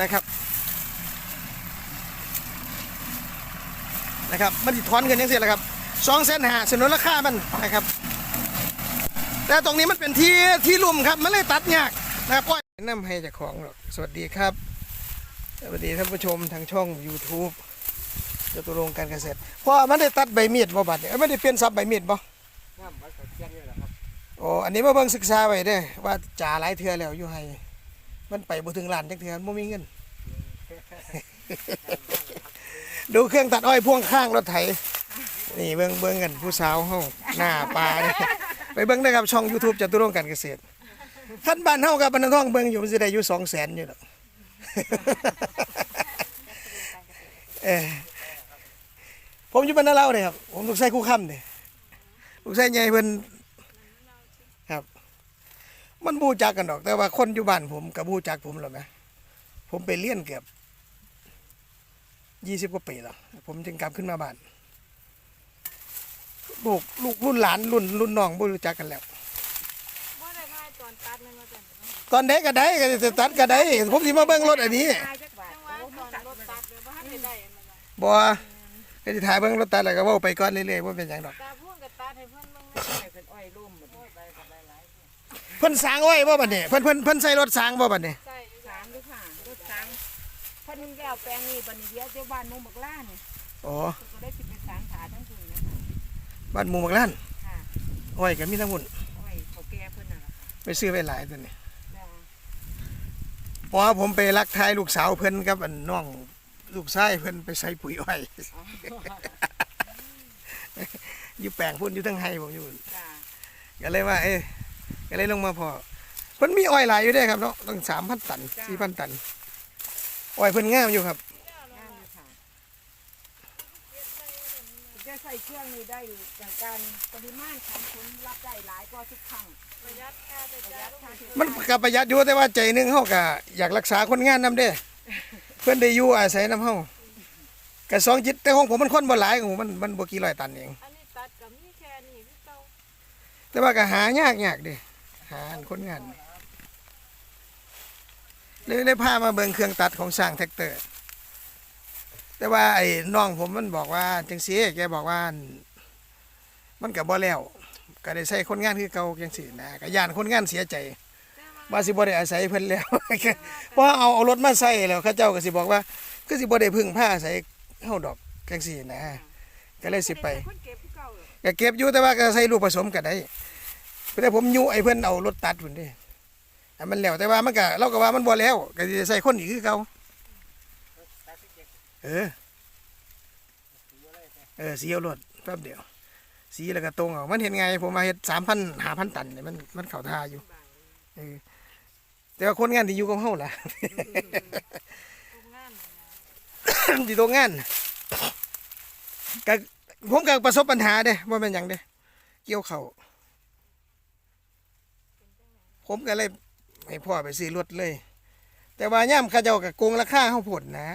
นะครับนะครับมันสิถอนเงินยังเสียแหละครับสองเส้นหาสนุนราคามันนะครับ แต่ตรงนี้มันเป็นที่ที่ลุ่มครับมันเลยตัดยากนะครับก็แนะนำให้เจ้าของหรอกสวัสดีครับ สวัสดีท่านผู้ชมทางช่อง YouTube จตุรงค์การเกษตรเพราะมันได้ตัดใบมีดบ่บัดเนี่ยเอ้ยไม่ได้เปลี่ยนซับใบมีดบ่น้ำมันก็เที่ยงนี่แหละครับโอ้อันนี้มาเบิ่งศึกษาไว้เด้อว่าจ่าหลายเทื่อแล้วอยู่ให้ มันไปบ่ถึงล้านจักเทื่อบ่มีเงิน ดูเครื่องตัดอ้อยพ่วงข้างรถไถ นี่เบิ่งเบิ่งกันผู้สาวเฮาหน้าปลาเนี่ยไปเบิ่งได้ครับช่อง YouTube จตุรงค์การเกษตรท่านบ้านเฮากับบ้านท้องเบิ่งอยู่มันสิได้อยู่200,000อยู่ดอกเออผมอยู่บ้านนาเล่าเนี่ยครับ ผมลูกไส้คู่ค่ำเนี่ยลูกไส้ใหญ่เพิ่น มันบูจักกันดอก แต่ว่าคนอยู่บ้านผมกับบูจักผมหรอกนะผมไปเลี้ยนเกือบยี่สิบกว่าปีแล้ว ผมจึงกลับขึ้นมาบ้าน ลูกลูกรุ่นหลานรุ่นรุ่นน้องบูรู้จักกันแล้วบ่ได้ทายตอนตัดม่นว่าจังเนตอนเด็กก็ได้ก็จะตัดก็ได้ผมสิมาเบิ่งรถอันนี้ตายจักบาทจังว่าตรถตัดเดี๋ยวบ่ทันได้ได้อันนั้นน่ะบ่ก็สิถ่ายเบิ่งรถตัดแล้วก็ว้าไปก่อนเรื่อยๆว่าเป็นหยังดอกตาพ่วงกับตัดให้เพิ่นเบิ่งนะให้เป็นอ้อยร่มหมดไปก็ได้หลาย เพิ่นสร้างไว้บ่บัดนี้เพิ่นเพิ่นเพิ่นใส่รถสร้างบ่บัดนี้ใช่อยู่สามด้วยค่ะรถสามพันนึงแล้วแปลงนี้บัดนี้เดียวเจ้าบ้านมุงบักล่านี่อ๋อเพิ่นก็ได้สิบเป็นสามขาทั้งคุณนะคะบ้านหมู่บักล้านค่ะอ้อยก็มีทั้งหมดอ้อยเขาแก่เพิ่นน่ะล่ะค่ะไปซื้อไว้หลายตัวนี่จ้าเพราะว่าผมไปรักทายลูกสาวเพิ่นกับอันน้องลูกชายเพิ่นไปใส่ปุ๋ยอ้อยอยู่แปลงพุ่นอยู่ทั้งไห้ผมอยู่พุ่นจ้าก็เลยว่าเอ้ย ก็เลยลงมาพอเพิ่นมีอ้อยหลายอยู่เด้ครับเนาะตั้งสามพันตันสี่พันตันอ้อยเพิ่นงามอยู่ครับงามอยู่ค่ะจะใส่เครื่องนี้ได้อย่างการปริมาณของคุณรับได้หลายกว่าทุกครั้งประหยัดค่าใช้ประหจ่ายัยดค่าใช้มันจ่ายก็ประหยัดอยู่แต่ว่าใจหนึงเฮาก็อยากรักษาคนงานนํเด้ เพิ่นได้อยู่อาศัยนํเฮาก็สองจิตแต่ของผมมันคนบ่หลายของผมมันมันบ่กี่ร้อยตันเองอันนี้ตัดก็มีแค่นี้คือเก่าแต่ว่าก็หายากยากเดิ หาคนงานเลยได้พามาเบิ่งเครื่องตัดของสร้างแท็กเตอร์ แต่ว่าไอ้น้องผมมันบอกว่าจังซี่แกบอกว่า มันก็บ่แล้ว ก็ได้ใช้คนงานคือเก่าจังซี่นะก็ย่านคนงานเสียใจว่าสิบ่ได้อาศัยเพิ่นแล้วเพราะเอาเอารถมาใส่แล้วเขาเจ้าก็สิบอกว่า คือสิบ่ได้พึ่งพาอาศัยเฮาดอกจังซี่นะก็เลยสิไปก็เก่าเหรอก็เก็บอยู่แต่ว่าก็ใส่ลูกผสมกันได้ แต่ผมยุไอ้เพิ่อนเอารถตัดพุ่นด้ให้มันแล้วแต่ว่ามันก็เราก็ว่ามันบ่แล้วก็สิใส่คนอีกคือเก่าเออ เออสีเอารถแป๊บเดียว สีแล้วก็ตรงออกมันเห็นไง ผมมาเฮ็ด3,000 5,000ตันเนี่ยมันมันเข้าท่าอยู่เออแต่ว่าคนงานที่อยู่กับเฮาล่ะโรงงานน่ะอยู่ตรงงานก็ผมก็ประสบปัญหาเด้ว่าเป็นหยังเด้เกี่ยวเขา ผมก็เลยให้พ่อไปซื้อรถเลย แต่ว่าย่ำเข้าเจ้ากับโกงราคาเขาผลนะ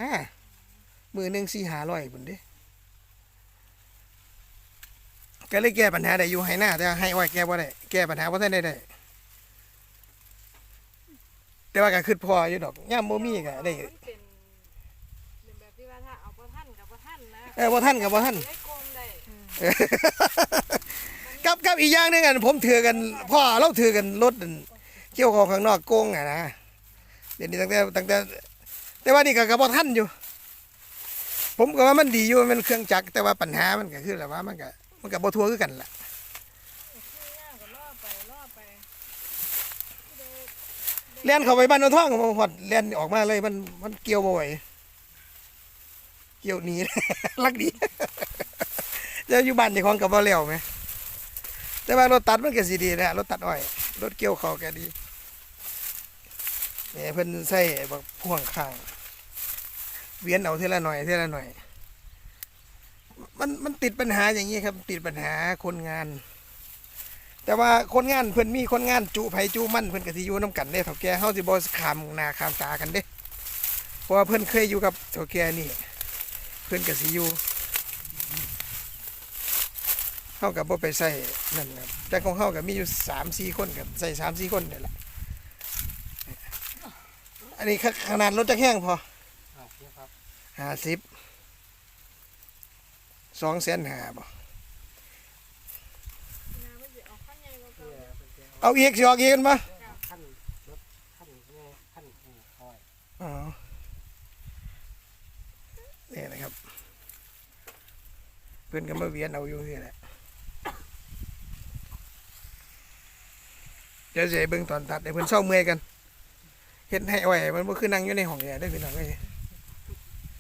มือหนึ่งสี่หาร้อยบุนเด้ก็เลยแก้ปัญหาได้อยู่ให้หน้าแต่ว่าให้อ้อยแก้บ่ได้แก้ปัญหาบ่ทันได้ได้แต่ว่าก็คือพ่ออยู่ดอกย่ำบ่มีก็ได้มันเป็นเป็นแบบที่ว่าถ้าเอาบ่ทันกับบ่ทันนะเออบ่ทันกับบ่ทันได้โกงได้กับกับอีกอย่างหนึงอันผมถือกันพ่อเราถือกันรถอัน เกี่ยวของข้างนอกโกงอะนะเดี๋ยวนี้ตั้งแต่ตั้งแต่ แต่ว่านี่ก็กระบอกท่านอยู่ ผมก็ว่ามันดีอยู่มันเครื่องจักรแต่ว่าปัญหามันก็คือแบบว่ามันก็มันก็บ่ทั่วคือกันล่ะคือย่างก็ล่อไปล่อไปเลียนเข้าไปบ้านโนนท่องผมหอดเลียนออกมาเลยมันมันเกี่ยวบ่ไหวเกี่ยวหนีลักดีจะอยู่บ้านเจ้าของกับบ่แล้วไหมแต่ว่ารถตัดมันก็สิดีแหละรถตัดอ้อยรถเกี่ยวเขาก็ดี เนี่ยเพิ่นใส่บักพ่วงข้าง เวียนเอาเท่าละหน่อยเท่าละหน่อย มันมันติดปัญหาอย่างนี้ครับ ติดปัญหาคนงาน แต่ว่าคนงานเพิ่นมีคนงานจุไผจุมั่นเพิ่นก็สิอยู่นํกันเด้เฒ่าแก่เฮาสิบ่ขามหน้าขามตากันเด้เพราะว่าเพิ่นเคยอยู่กับเฒ่าแก่นี่ เพิ่นก็สิอยู่เฮาก็บ่ไปใส่นั่นครับแต่ของเฮาก็มีอยู่3-4คนก็ใส่3-4คนนี่แหละ อันนี้ขนาดรถจะแห้งพออ่าเทียบครับห้าสิบสองแสนห้าบ่นะมันสิเอาขั้นใหญ่กว่าเพื่เก่าอเป็นเจ้าเอาอีกสิออกอีกกันปะขั้นรถขั้นแม่ขั้นผูคอยอ๋อนี่นะครับ เพื่อนก็มาเวียนเอาอยู่นี่แหละเดี๋ยวจะให้เบิ่งตอนตัดเดี๋ยวเพิ่นเศร้าเมื่อยกัน เฮ็ดให้ไว้มันบ่คือนั่งอยู่ในห้องแอร์ได้พี่น้องเอ้ย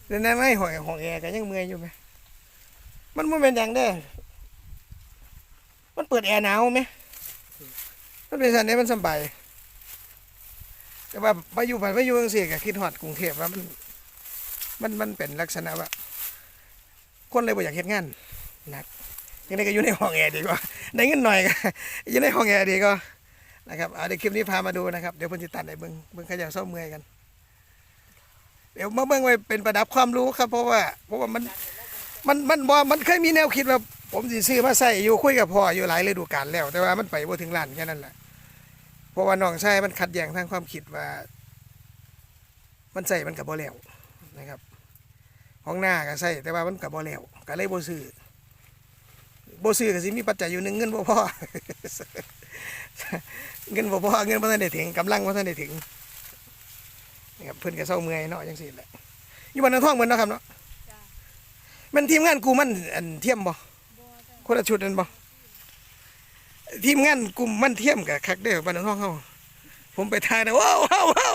เดี๋ยวนั้นในห้องห้องแอร์ก็ยังเมื่อยอยู่ไหมมันบ่แม่นหยังเด้อมันเปิดแอร์หนาวไหมมันเป็นสันนี้มันสบายแต่ว่าไปอยู่ไปไปอยู่จังซี่ก็คิดฮอดกรุงเทพว่ามันมันมันเป็นลักษณะว่า คนเลยบ่อยากเฮ็ดงานหนักยังไงก็อยู่ในห้องแอร์ดีกว่าได้เงินหน่อยก็อยู่ในห้องแอร์ดีก็ นะครับเอาเดี๋ยวคลิปนี้พามาดูนะครับ เดี๋ยวเพิ่นสิตัดให้เบิ่งเบิ่งขาเจะเศร้าเมื่อยกัน เดี๋ยวมาเบิ่งไว้เป็นประดับความรู้ครับ เพราะว่าเพราะว่ามันมันมันบ่มันเคยมีแนวคิดว่าผมสิซื้อมาใส่อยู่คุยกับพ่ออยู่หลายฤดูกาลแล้ว แต่ว่ามันไปบ่ถึงล้านแค่นั้นแหละเพราะว่าน้องชายมันขัดแย้งทางความคิดว่า มันใส่มันกับบ่แล้วนะครับห้องหน้าก็ใส่แต่ว่ามันกับบ่แล้วก็เลยบ่ซื้อบ่ซื้อก็สิมีปัจจัยอยู่หนึ่งเงินบ่พอ เงินบ่พอเงินบ่ทันได้ถึงกำลังบ่ทันได้ถึงนะครับเพิ่นก็เศร้าเมื่อยเนาะจังซี่แหละอยู่บ้านนาท้องเหมือนเนาะครับเนาะจ้ะมันทีมงานกูมันอันเทียมบ่บ่จ้ะคนละชุดนั่นบ่ทีมงานกลุ่มมันเทียมกับคักเด้อบ้านน้องเฮาผมไปทายนะว้าวว้าวว้าว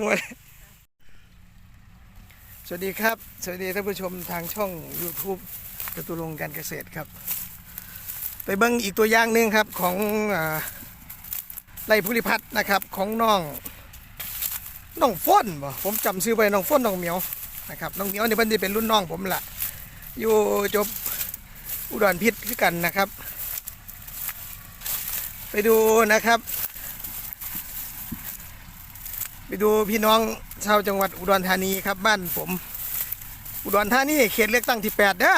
หมดสวัสดีครับ สวัสดีท่านผู้ชมทางช่อง YouTube จตุรงค์การเกษตรครับ ไปเบิ่งอีกตัวอย่างหนึ่งครับของอไรภูริพัฒน์นะครับของน้องน้องฟ้นบ่ผมจำชื่อไว้น้องฟ้นน้องเหมียวนะครับน้องเหมียวนี่เพิ่นสิเป็นรุ่นน้องผมละอยู่จบอุดรพิษคือกันนะครับ ไปดูนะครับ ไปดูพี่น้องชาวจังหวัดอุดรธานีครับบ้านผม อุดรธานีเขตเลือกตั้งที่แปดเด้อ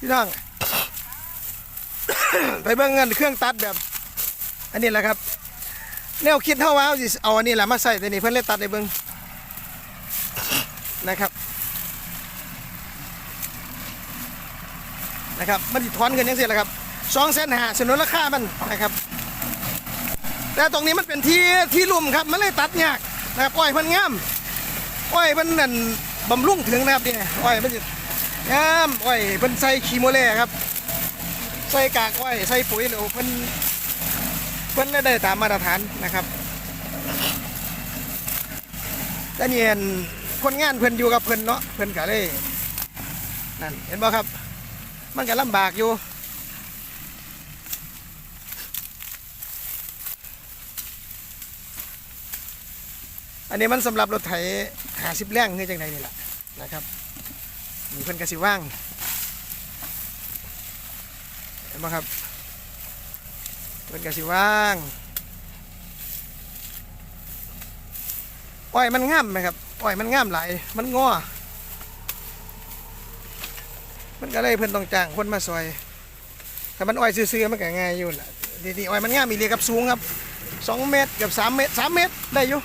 พี่น้อง ไปเบิ่งเงินเครื่องตัดแบบ อันนี้แหละครับ แนวคิดเท่าว่าเอาสิเอาอันนี้แหละมาใส่แต่นี่เพิ่นเลยตัดในเบิ่งนะครับนะครับมันสิถอนเงินยังเสียแหละครับสองเส้นหาสนุนราคามันนะครับแต่ตรงนี้มันเป็นที่ที่ลุ่มครับมันเลยตัดยากนะครับอ้อยมันงามอ้อยมันนั่นบำรุงถึงนะครับเนี่ยอ้อยมันจะงามอ้อยเพิ่นใส่คีโมเล่ครับ ใส่กากอ้อยใส่ปุ๋ยแล้วเพิ่นเพิ่นได้ตามมาตรฐานนะครับแต่เนี่ยคนงานเพิ่นอยู่กับเพิ่นเนาะเพิ่นก็เลยนั่นเห็นบ่ครับ มันก็ลำบากอยู่อันนี้มันสำหรับรถไถหาสิบแรงนี่จังไดนี่แหละนะครับมีเพิ่นกระสิว่าง นไหมครับเพิ่นกระสิว่างอ้อยมันง่ามไหมครับอ้อยมันง่ามหลายมันงอมันก็เลยเพิ่อนต้องจ้างคนมาซอยถ้ามันอ้อยซื่อๆมันก็ง่ายอยู่ละดีๆอ้อยมันง่ามมีเรียกับสูงครับสองเมตรเกับสามเมตรสามเมตรได้อยู่